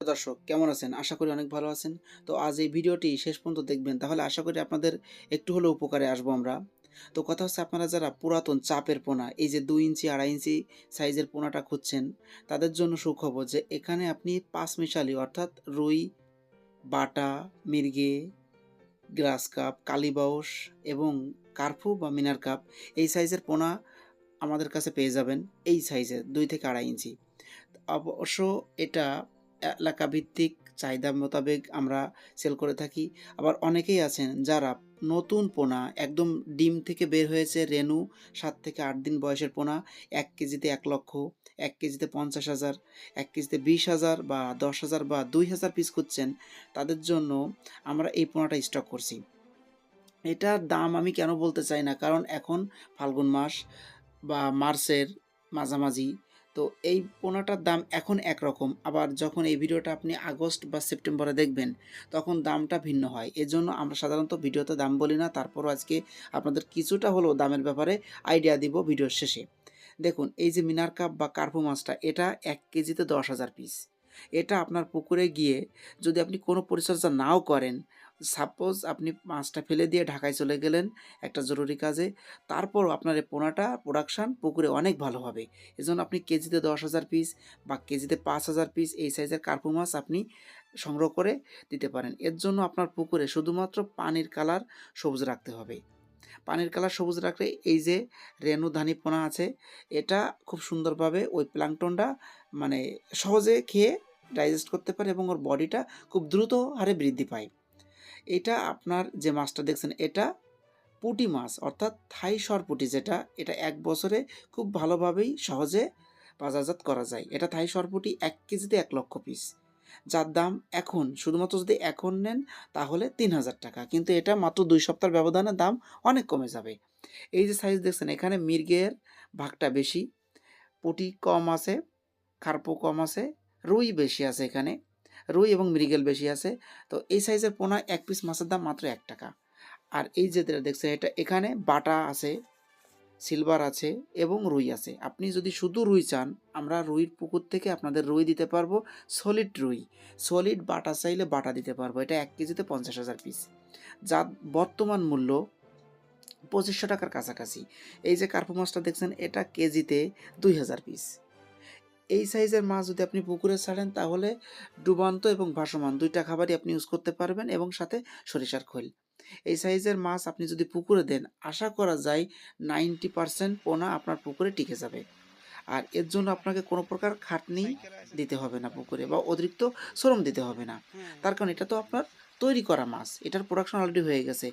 দর্শক, কেমন আছেন? আশা করি অনেক ভালো আছেন। তো আজ এই ভিডিওটি শেষ পর্যন্ত দেখবেন। তাহলে আশা করি আপনাদের একটু হলেও উপকারে আসব আমরা। তো কথা হচ্ছে আপনারা যারা পুরাতন চাপের পোনা, এই যে দুই ইঞ্চি, আড়াই ইঞ্চি সাইজের পোনাটা খুঁজছেন, তাদের জন্য সুখবর যে এখানে আপনি পাঁচ মিশালি, অর্থাৎ রুই, বাটা, মির্গে, গ্রাস কাপ কালীবাউস এবং কার্ফু বা মিনার কাপ, এই সাইজের পোনা আমাদের কাছে পেয়ে যাবেন। এই সাইজের, দুই থেকে আড়াই ইঞ্চি। অবশ্য এটা এলাকা ভিত্তিক চাহিদা মোতাবেক আমরা সেল করে থাকি। আবার অনেকেই আছেন যারা নতুন পোনা, একদম ডিম থেকে বের হয়েছে রেনু, সাত থেকে আট দিন বয়সের পোনা, এক কেজিতে এক লক্ষ, এক কেজিতে পঞ্চাশ হাজার, এক কেজিতে বিশ হাজার বা দশ হাজার বা দুই হাজার পিস খুঁজছেন, তাদের জন্য আমরা এই পোনাটা স্টক করছি। এটার দাম আমি কেন বলতে চাই না? কারণ এখন ফাল্গুন মাস বা মার্চের মাঝামাঝি তো এই পোনাটার দাম এখন একরকম। আবার যখন এই ভিডিওটা আপনি আগস্ট বা সেপ্টেম্বরে দেখবেন, তখন দামটা ভিন্ন হয়। এজন্য আমরা সাধারণত ভিডিওতে দাম বলি না, তারপরও আজকে আপনাদের কিছুটা হলেও দামের ব্যাপারে আইডিয়া দিব ভিডিওর শেষে। দেখুন, এই যে মিনার কাপ বা কার্পু মাছটা, এটা এক কেজিতে দশ হাজার পিস এটা আপনার পুকুরে গিয়ে যদি আপনি কোনো পরিচর্যা নাও করেন সাপোজ আপনি মাছটা ফেলে দিয়ে ঢাকায় চলে গেলেন একটা জরুরি কাজে, তারপরও আপনার এই পোনাটা প্রোডাকশান পুকুরে অনেক ভালো হবে। এজন্য আপনি কেজিতে দশ হাজার পিস বা কেজিতে পাঁচ হাজার পিস এই সাইজের কার্পু মাছ আপনি সংগ্রহ করে দিতে পারেন। এর জন্য আপনার পুকুরে শুধুমাত্র পানির কালার সবুজ রাখতে হবে। পানির কালার সবুজ রাখলে এই যে রেণু ধানি পোনা আছে, এটা খুব সুন্দরভাবে ওই প্লাংটনটা মানে সহজে খেয়ে ডাইজেস্ট করতে পারে এবং ওর বডিটা খুব দ্রুত হারে বৃদ্ধি পায়। এটা আপনার যে মাছটা দেখছেন, এটা পুঁটি মাছ, অর্থাৎ থাই সরপুটি যেটা, এটা এক বছরে খুব ভালোভাবেই সহজে বাজারজাত করা যায়। এটা থাই সরপুটি এক কেজিতে এক লক্ষ পিস যার দাম এখন, শুধুমাত্র যদি এখন নেন, তাহলে তিন হাজার টাকা। কিন্তু এটা মাত্র দুই সপ্তাহের ব্যবধানে দাম অনেক কমে যাবে। এই যে সাইজ দেখছেন, এখানে মির্গের ভাগটা বেশি, পুটি কম আছে, খারপো কম আছে, রুই বেশি আছে এখানে। রুই এবং মৃগেল বেশি আছে। তো এই সাইজের পোনা এক পিস মাছের দাম মাত্র এক টাকা। আর এই যে দেখছেন, এটা এখানে বাটা আছে সিলভার আছে এবং রুই আছে। আপনি যদি শুধু রুই চান, আমরা রুইর পুকুর থেকে আপনাদের রুই দিতে পারব সলিড রুই। সলিড বাটা চাইলে বাটা দিতে পারব। এটা এক কেজিতে পঞ্চাশ হাজার পিস যার বর্তমান মূল্য পঁচিশশো টাকার কাছাকাছি। এই যে কার্পু মাছটা দেখছেন, এটা কেজিতে দুই হাজার পিস এই সাইজের মাছ যদি আপনি পুকুরে ছাড়েন তাহলে ডুবান্ত এবং ভাসমান দুইটা খাবারই আপনি ইউজ করতে পারবেন এবং সাথে সরিষার খোল। এই সাইজের মাছ আপনি যদি পুকুরে দেন আশা করা যায় নাইনটি পারসেন্ট পোনা আপনার পুকুরে টিকে যাবে। আর এর জন্য আপনাকে কোনো প্রকার খাটনি দিতে হবে না পুকুরে বা অতিরিক্ত শ্রম দিতে হবে না। তার কারণ এটা তো আপনার তৈরি করা মাছ এটার প্রোডাকশন অলরেডি হয়ে গেছে।